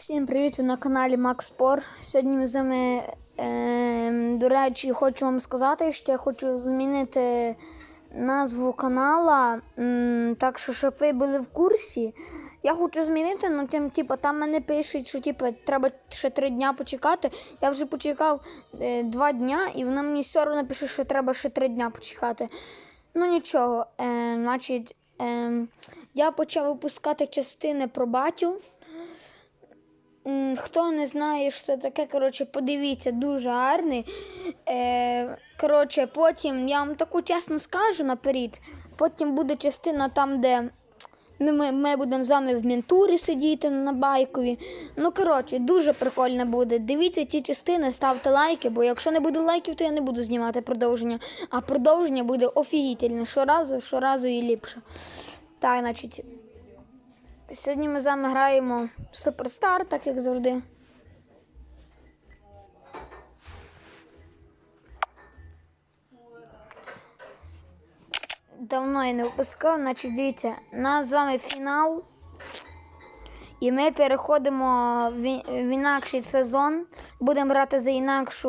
Всім привіт! Ви на каналі Sport. Сьогодні ми з вами, е, до речі, хочу вам сказати, що я хочу змінити назву канала. так що, щоб ви були в курсі. Я хочу змінити, ну тим, типу, там мене пишуть, що типу, треба ще три дня почекати. Я вже почекав е, два дня, і воно мені все одно пише, що треба ще три дня почекати. Ну нічого, е, значить, е, я почав випускати частини про батю. Хто не знає, що таке, коротше, подивіться, дуже гарний. Е, коротше, потім я вам таку чесно скажу наперед. Потім буде частина там, де ми, ми, ми будемо з вами в ментурі сидіти на байкові. Ну, коротше, дуже прикольно буде. Дивіться ті частини, ставте лайки, бо якщо не буде лайків, то я не буду знімати продовження. А продовження буде офігітельне. Щоразу, щоразу і ліпше. Так, значить. Сьогодні ми з вами граємо Суперстар, так як завжди. Давно я не випускав, значить, дивіться, нас з вами фінал. І ми переходимо в інакший сезон. Будемо грати за інакшу.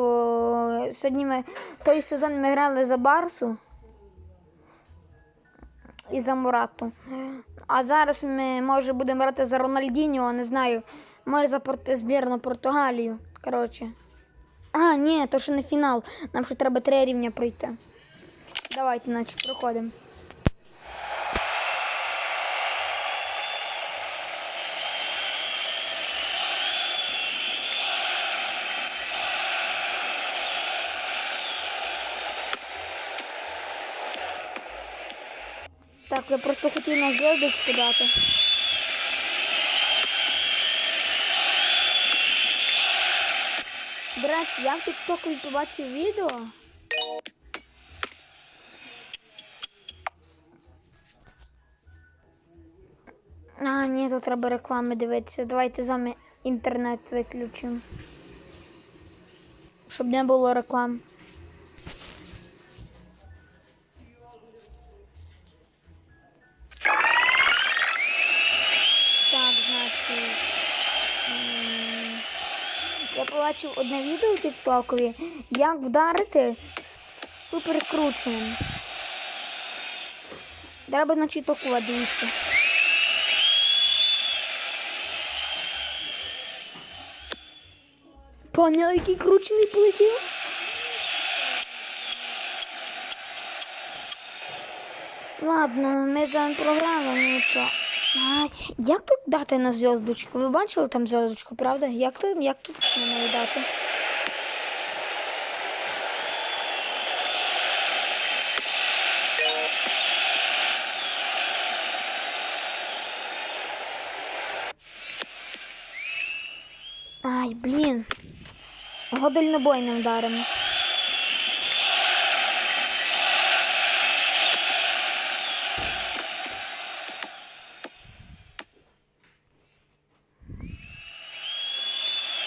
Сьогодні ми той сезон ми грали за Барсу і за Мурату. А зараз ми може будемо грати за Рональдіньо, не знаю. Може за збірну Португалію. Коротше. А, ні, то ще не фінал. Нам ще треба три рівня пройти. Давайте, наче, проходимо. Я просто хотів на зв'язочку дати. До речі, я в тіктоку побачив відео. А, ні, тут треба реклами дивитися. Давайте з вами інтернет виключимо. Щоб не було реклам. Я побачив одне відео в Тіктокові, як вдарити суперкрученим. Треба, значить, таку дивіться. Поняли, який кручений полетів? Ладно, ми за ну нічого. Як тут дати на зв'язочку? Ви бачили там зв'язочку, правда? Як тут, як тут на неї дати? Ай, блін. Його дальнобойним вдаримо.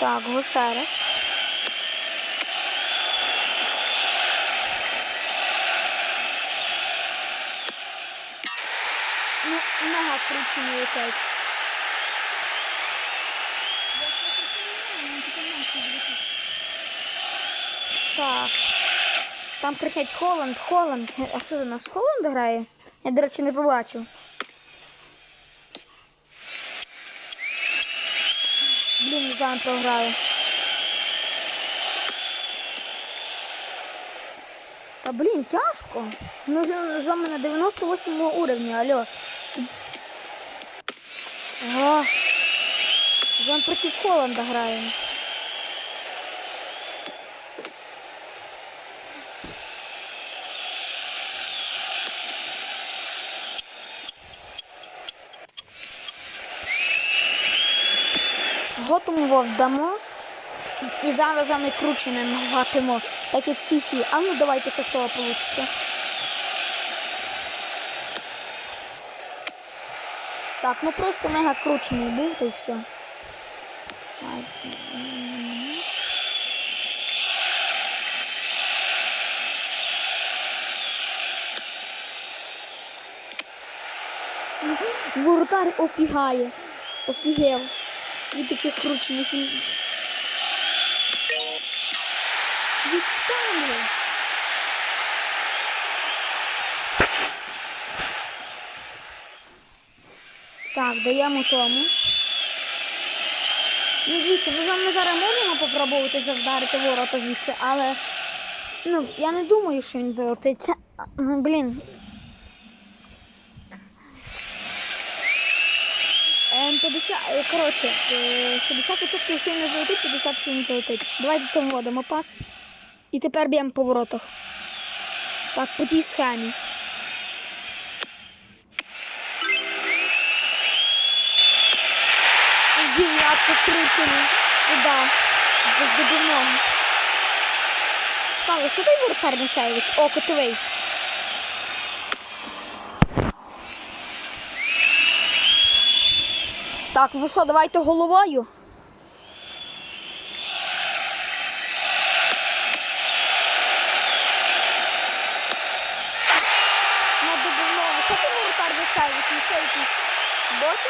Так, раз. Ну, мега кручені. Так. Там кричать Холланд, Холланд. А що за нас Холланд грає? Я, до речі, не побачив. Вами програли. Та блін, тяжко. Ми вже за мене на 98 уровні, алло. Ага. Зам проти Холланда граємо. Готому вдамо. І зараз за крученим гатимо, так як фіфі. А ну давайте що з того вийде. Так, ну просто мега кручений був, то й все. Воротар офігає. Офігел. Від таких кручених. Відстане. Так, даємо тому. Ну, дивіться, ми зараз можемо попробувати завдарити ворота звідси, але ну, я не думаю, що він залетить. А, Ну, блін. Ем, 50, е, коротше, е, 60% що він не залетить, 50 що він залетить. Давайте там вводимо пас. І тепер б'ємо по воротах. Так, по тій схемі. Дев'ятку кручену. Куда? Без добівного. Цікаво, що той воротар не сейвить? О, котовий. Так, ну що, давайте головою. На добівному. Що ти воротар не? Ну що якийсь боти?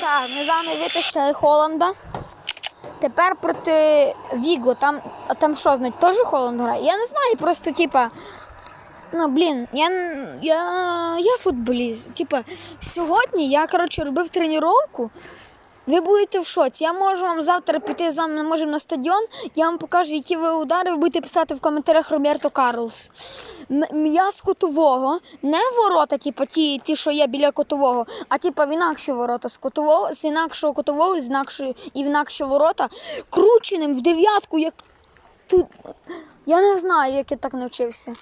Так, ми з витащили Холланда. Тепер проти Віго. Там, а там що, значить, теж Холланд грає? Я не знаю, просто типа. Ну, блін, я, я, я футболіст. Типа, сьогодні я, коротше, робив тренування. Ви будете в шоці. Я можу вам завтра піти з вами можемо на стадіон. Я вам покажу, які ви удари. Ви будете писати в коментарях Роберто Карлос. М- М'яз котового, не ворота, типу, ті, ті, що є біля котового, а типу в інакші ворота з котового, з інакшого котового, з інакшої і в інакші ворота, крученим в дев'ятку, як ти. Я не знаю, як я так навчився.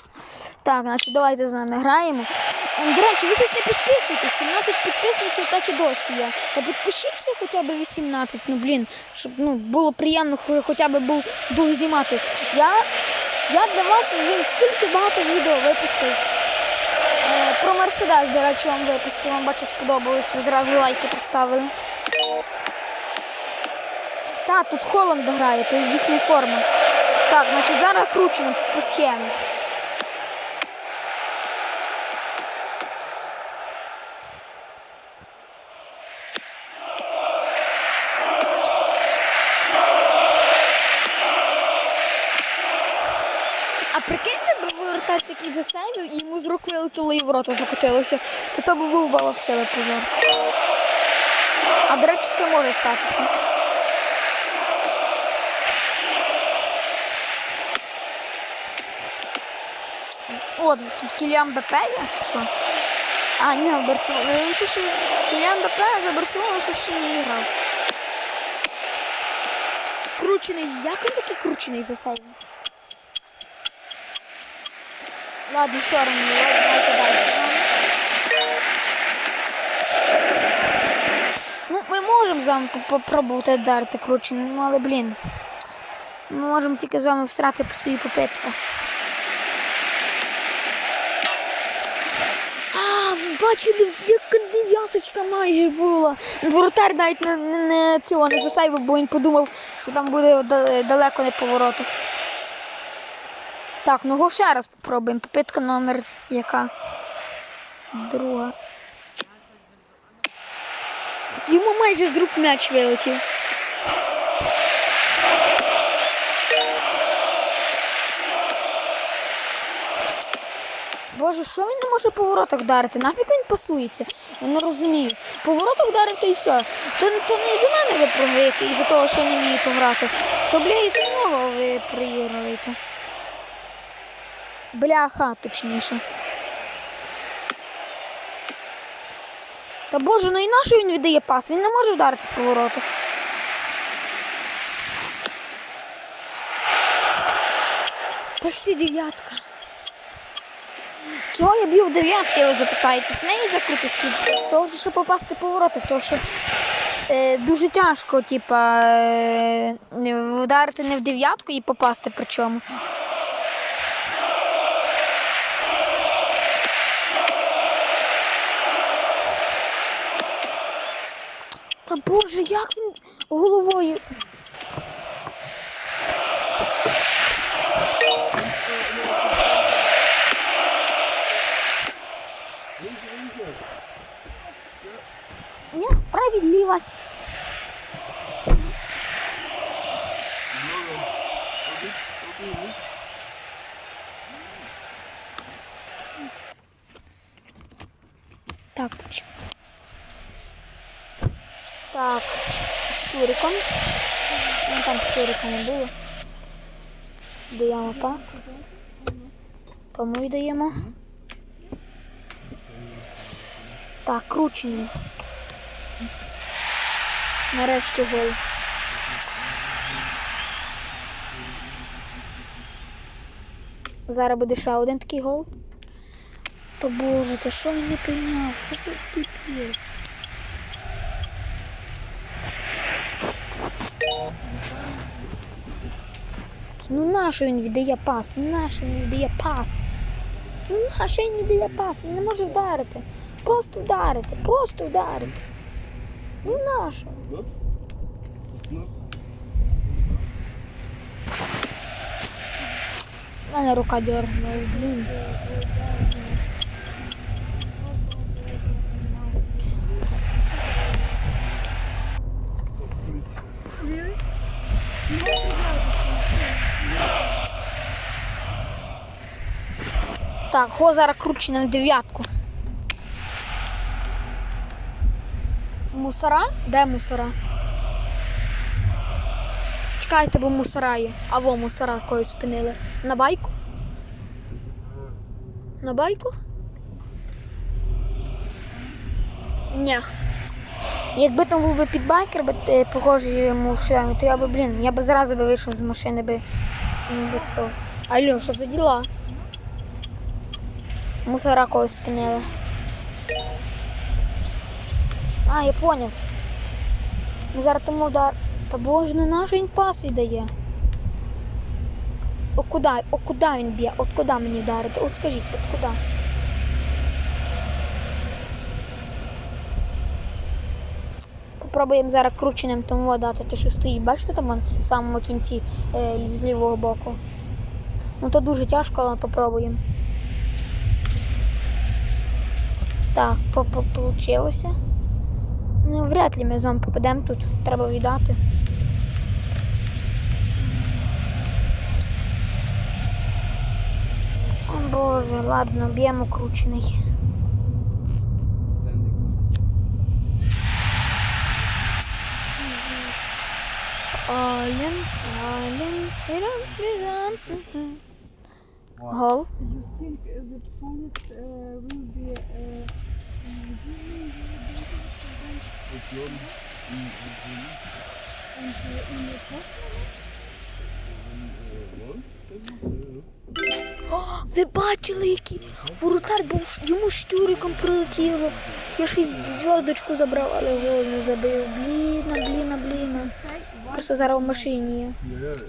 Так, значить, давайте з нами граємо. Ем, До речі, ви щось не підписуєтесь. 17 підписників так і досі є. Та підпишіться хоча б 18, ну блін, щоб ну, було приємно, хоча б був дух знімати. Я, я для вас вже стільки багато відео випустив. Е, про Мерседес, до речі, вам випустив. Вам бачу, сподобалось. Ви зразу лайки поставили. Так, тут Холланд грає, то їхня форма. Так, значить зараз кручено по схемі. А прикиньте, би ворота такий засейвив і йому з рук вилетіло і ворота закотилося, то то би був взагалі позор. А до речі, це може статися. О, тут Кіліан БП є, чи що? А, ні, в Барселоні. Ну, Він ще ще Кіліан БП за Барселону ще ще не грав. Кручений. Як він такий кручений за сейвом? Ладно, все равно, ладно, давайте далі. Ну, ми можемо з вами попробувати вдарити крученим, ну, але блін. Ми можемо тільки з вами всрати по свої попитки. А, ви бачили, яка дев'яточка майже була. Воротар навіть не, не, цього не засайвив, бо він подумав, що там буде далеко не повороту. Так, ну ще раз попробуємо. Попитка номер яка? Друга. Йому майже з рук м'яч вилетів. Боже, що він не може по воротах вдарити? Нафіг він пасується? Я не розумію. По воротах вдарив то і все. То, то не за мене ви програєте і за того, що я не вмію то грати. То бля, і за нього ви проігруєте. Бляха, точніше. Та боже, ну і на що він віддає пас? Він не може вдарити по воротах. Почти дев'ятка. Чого я б'ю в дев'ятки, ви запитаєтесь? Не із-за крутості, того, що попасти по воротах, тому що е, дуже тяжко, типа, е, вдарити не в дев'ятку і попасти причому. Та боже, як він головою. Справедливость. Так. Так, з Тюриком. Ну там з Тюриком не було. Даємо пас. Тому віддаємо. Так, крученим. Нарешті гол. Зараз буде ще один такий гол. Та боже, та що він не прийняв? Що це піпір? Ну нащо він віддає пас? Ну нащо він віддає пас? Ну нащо він віддає пас? Він не може вдарити. Просто вдарити, просто вдарити. Ну нащо? У мене рука дернулась, блін. Так, го зараз крученим дев'ятку. Мусора? Де мусора? Чекайте, бо мусора є. А во мусора когось спинили. На байку? На байку? Ні. Якби там був би підбайкер, е, похожий йому в то я би, блін, я би зразу би вийшов з машини би йому би сказав. Алло, що за діла? Мусора когось спинили. А, я поняв. Ми зараз тому удар. Та боже, ну наш він пас віддає. О куди? О куди він б'є? От куди мені вдарити? От скажіть, от куди? Попробуємо зараз крученим тому дати те, що стоїть. Бачите там вон в самому кінці е, з лівого боку. Ну то дуже тяжко, але попробуємо. Так, получилося. Ну, вряд ли ми з вами попадемо тут. Треба віддати. О боже, ладно, б'ємо кручений. Ален, Ірам, Ірам. Гол. You think that Palace uh, will be uh, and uh, in the? О, ви бачили, який воротар був йому штюриком прилетіло. Я ще зв'язочку забрав, але гол не забив. Бліна, бліна, бліна. Просто зараз в машині є.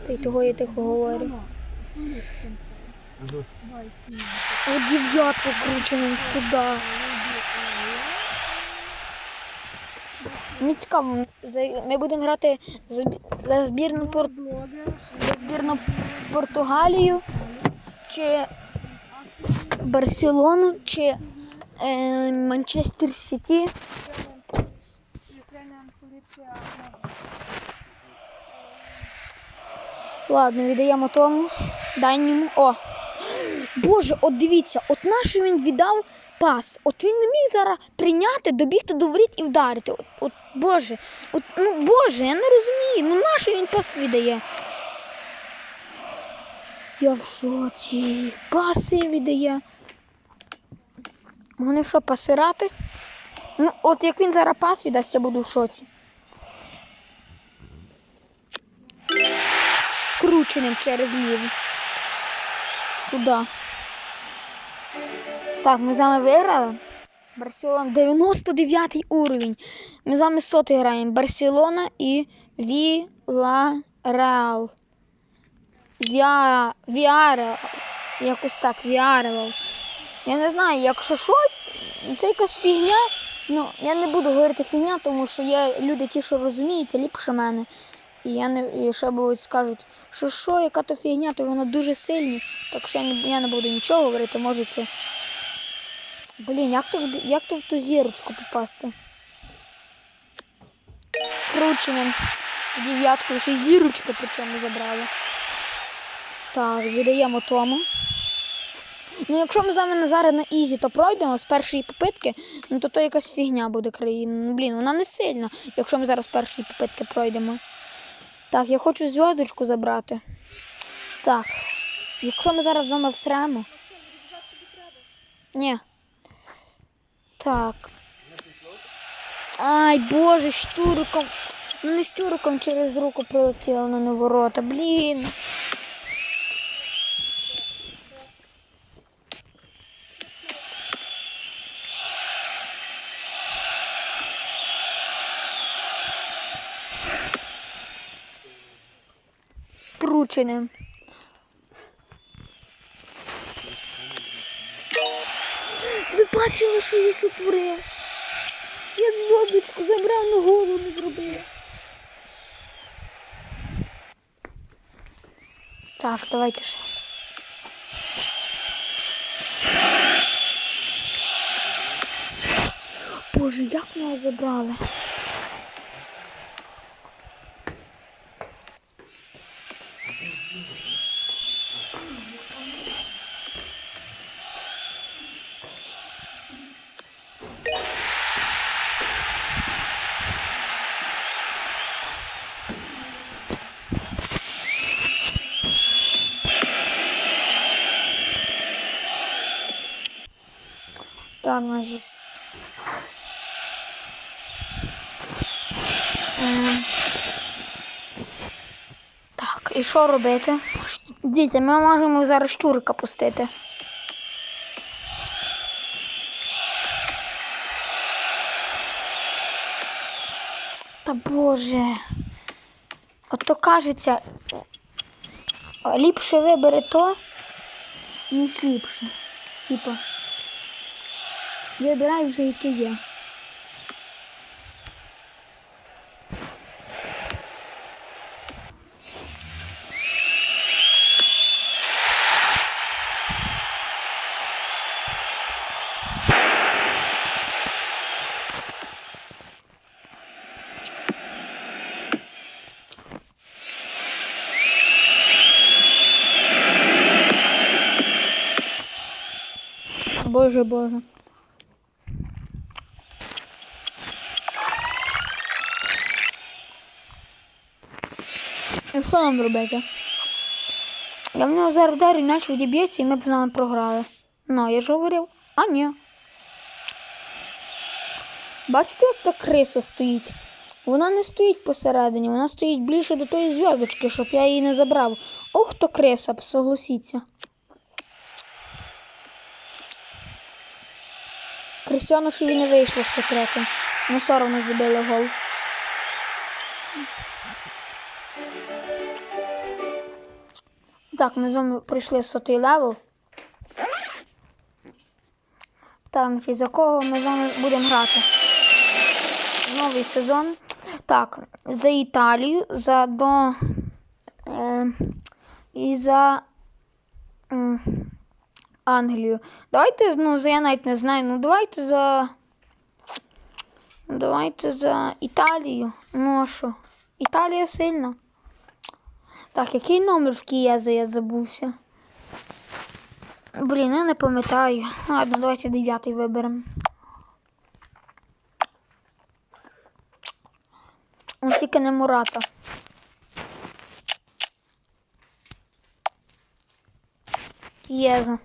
Та й того я тихо говорю. О, дев'ятку крученим туди. Мені цікаво, ми будемо грати за, збірну Пор... за збірну Португалію чи Барселону, чи е, Манчестер Сіті. Ладно, віддаємо тому дальньому. О! Боже, от дивіться, от наш він віддав пас. От він не міг зараз прийняти, добігти до воріт і вдарити. От, от Боже, от, ну Боже, я не розумію. Ну нащо він пас віддає? Я в шоці. Паси віддає. Вони що, пасирати? Ну, от як він зараз пас віддасть, я буду в шоці. крученим через ліву. Куди? Так, ми з вами виграли. Барселона 99 уровень. Ми з вами сотий граємо. Барселона і Віла-Реал. Віа... Віареал. Якось так, Віареал. Я не знаю, якщо щось, це якась фігня. Ну, я не буду говорити фігня, тому що є люди, ті, що розуміють, ліпше мене. І я не і ще будуть скажуть, що що, яка то фігня, то вона дуже сильні. Так що я не, я не буду нічого говорити, може це. Блін, як в- як то в ту зірочку попасти? Крученим. Дев'ятку, ще зірочку причому забрали. Так, віддаємо тому. Ну, якщо ми з вами зараз на Ізі, то пройдемо з першої попитки, ну то то якась фігня буде країна. Ну, блін, вона не сильна, якщо ми зараз з першої попитки пройдемо. Так, я хочу зв'язочку забрати. Так. Якщо ми зараз з вами всремо. Ні. Так. Ай, боже, штуриком. Ну не штуриком через руку прилетіло на ворота. Блін. Крученим. Ви бачили, що я сотворив? Я зв'язочку забрав на голову зробив. Так, давайте ще. Боже, як ми його забрали? Так, значить. Ем. Так, і що робити? Діти, ми можемо зараз щурика пустити. Та боже. Ото кажеться, ліпше вибери то, ніж ліпше. Типа. Вибирай вже, яке є. Боже, боже. І що нам робити? Я в нього зараз дарю, іначе відіб'ється, і ми б з нами програли. Ну, я ж говорив. А ні. Бачите, як та криса стоїть? Вона не стоїть посередині, вона стоїть більше до тої зв'язочки, щоб я її не забрав. Ох, то криса, согласіться. Крістіанушеві не вийшло з хитреком. Ми соромно забили гол. Так, ми з вами пройшли сотий левел. Так, за кого ми з вами будемо грати? Новий сезон. Так, за Італію, за до. Е, і за. м, Англію. Давайте, ну, за я навіть не знаю. Ну, давайте за. Давайте за Італію. Ну а що? Італія сильна. Так, який номер в Кієза я забувся? Блін, я не пам'ятаю. Ладно, давайте дев'ятий виберемо. Тільки не Мурата. Кієза.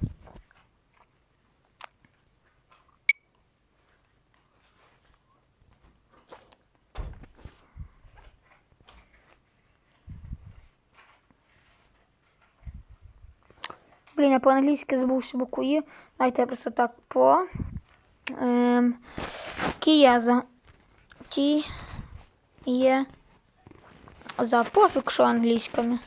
Блін, я по-англійськи забувся букву «Є». Дайте я просто так по. Ем, Кієза. Ті є. За пофіг, що англійськими.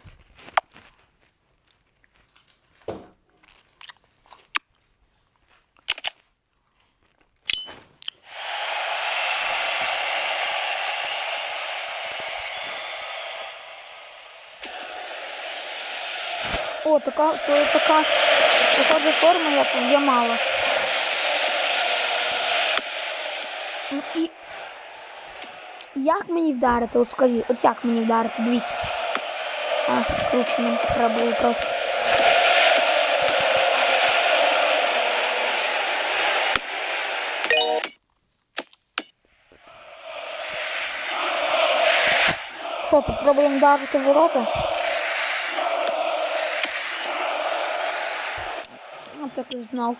О, така, то, така, така же форма, як в Ямала. Ну і. Як мені вдарити? От скажи, от як мені вдарити? Дивіться. А, кручено. Треба було просто. Що, попробуємо вдарити ворота? Так і знав.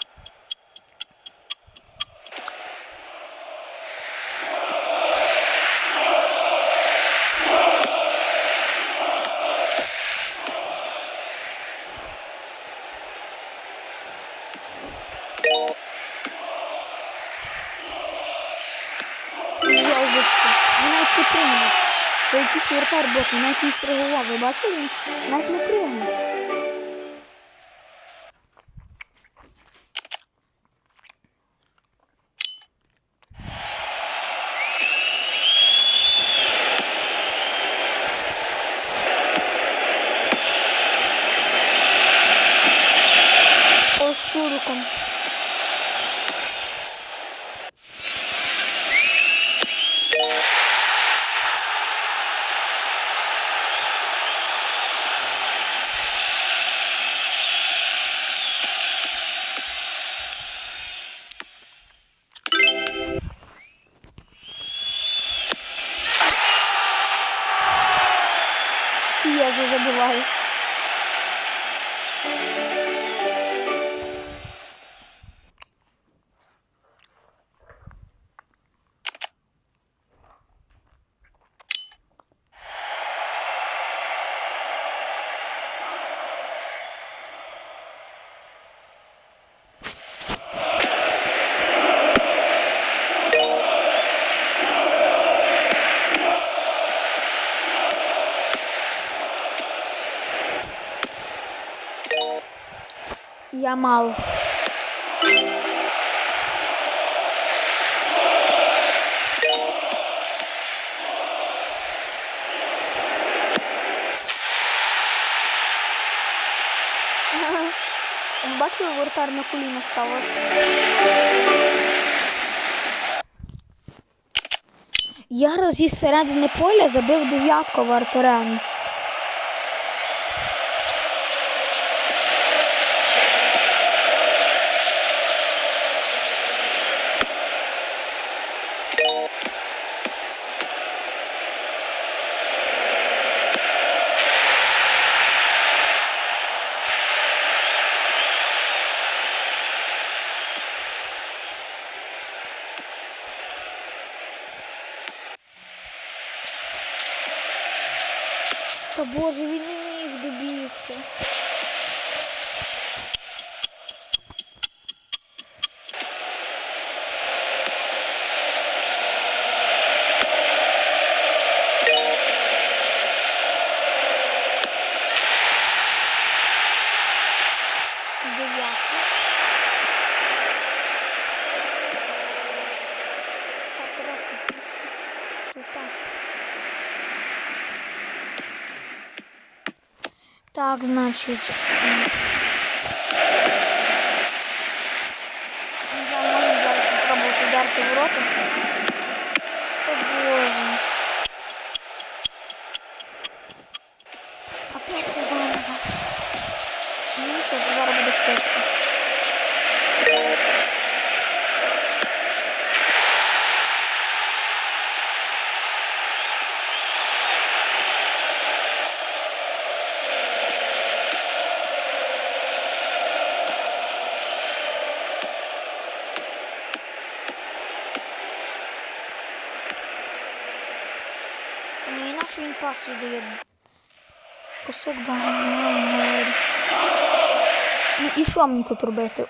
Він навіть не пригнув. То якийсь вратар бот, він навіть не среагував. Ви бачили? Навіть не. Мало. Бачили, вратар на коліна став. Я раз зі середини поля забив дев'ятку в. Та боже, він не міг добігти. Дев'ятий. Так, так, тут. Тут так. Так, значить. м. Не знаю, можемо зараз попробувати вдарити в ворота. О боже. Опять все заново. Ну нічого, то зараз буде швидко. Ну інакше він. Кусок далі. Ну і що мені тут робити?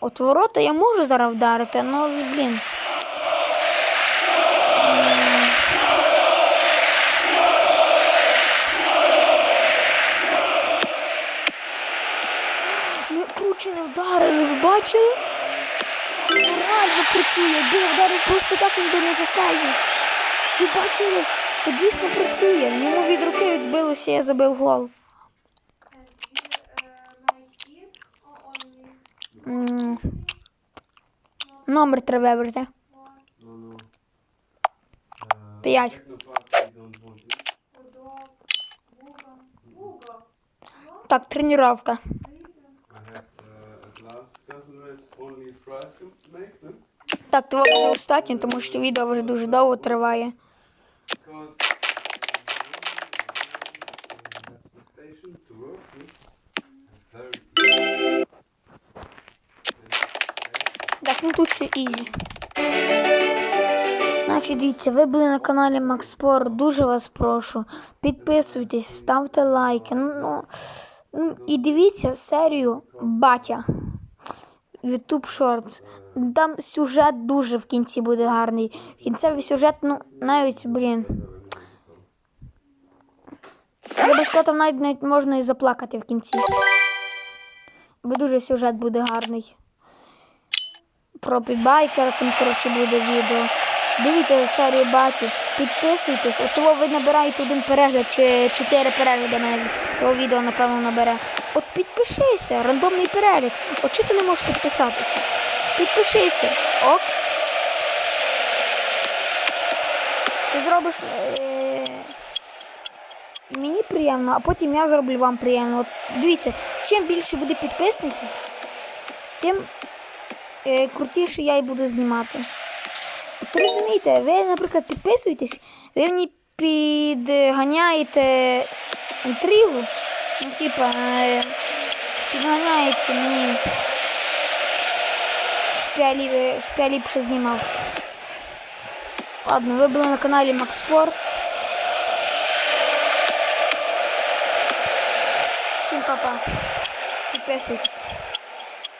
От ворота я можу зараз вдарити, але, блін. Ми не вдарили, ви бачили? Реально працює, я вдарив просто так, він би не засейвив. Ви бачили? То дійсно працює. Йому від руки відбилося, я забив гол. Номер треба вибрати. П'ять. Так, тренування. Так, того буде останнє, тому що відео вже дуже довго триває. Так, ну тут все ізі. Значить, дивіться, ви були на каналі Макспор. Дуже вас прошу. Підписуйтесь, ставте лайки. Ну, ну, і дивіться серію Батя. YouTube Shorts. Там сюжет дуже в кінці буде гарний. Кінцевий сюжет, ну, навіть, блін. Я би сказав, там навіть, навіть можна і заплакати в кінці. Бо дуже сюжет буде гарний. Про підбайкера, там, коротше, буде відео. Дивіться серію баті, підписуйтесь. От того ви набираєте один перегляд чи чотири перегляди мене того відео, напевно, набере. От підпишися, рандомний перегляд. От чи ти не можеш підписатися? Підпишися. Ок. Ти зробиш. Е- Мені приємно, а потім я зроблю вам приємно. От дивіться, чим більше буде підписників, тим е, крутіше я і буду знімати. От розумієте, ви, наприклад, підписуєтесь, ви мені підганяєте інтригу, ну, типа, е, підганяєте мені, щоб я, лі- щоб я ліпше знімав. Ладно, ви були на каналі Макспор. Всім па-па. Підписуйтесь.